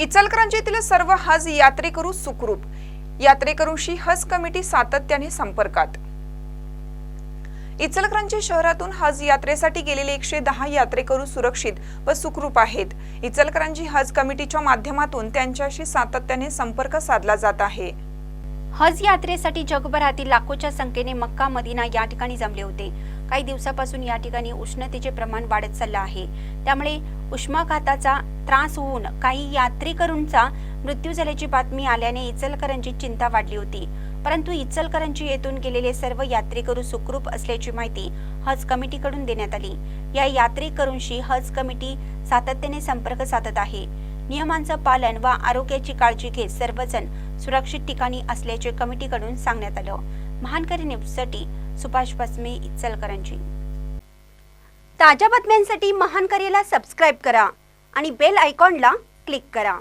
इचलकरंजीतील सर्व हज यात्रेकरू सुखरूप. यात्रेकरूंशी हज कमिटी सातत्याने संपर्कात. इचलकरंजी शहरातून हज यात्रेसाठी गेलेले एकशे दहा यात्रेकरू सुरक्षित व सुखरूप आहेत. इचलकरंजी हज कमिटीच्या माध्यमातून त्यांच्याशी सातत्याने संपर्क साधला जात आहे. हज यात्रेसाठी जगभरातील लाखोच्या संख्येने मक्का मदिना या ठिकाणी जमले होते. काही दिवसापासून या ठिकाणी उष्णतेचे प्रमाण वाढत चाललं आहे. त्यामुळे उष्माघाताचा त्रास होऊन काही यात्रेकरूंचा मृत्यू झाल्याची बातमी आल्याने इचलकरांची चिंता वाढली होती. परंतु इचलकरांची येथून गेलेले सर्व यात्रेकरू सुखरूप असल्याची माहिती हज कमिटीकडून देण्यात आली. या यात्रेकरूंशी हज कमिटी सातत्याने संपर्क साधत आहे. नियमांचं पालन व आरोग्याची काळजी घेत सर्वजण सुरक्षित ठिकाणी असल्याचे कमिटीकडून सांगण्यात आलं. महानकरी न्यूजसाठी सुभाष बसमे इचलकरंजी. ताज्या बातम्यांसाठी महानकरीला सबस्क्राईब करा आणि बेल आयकॉनला क्लिक करा.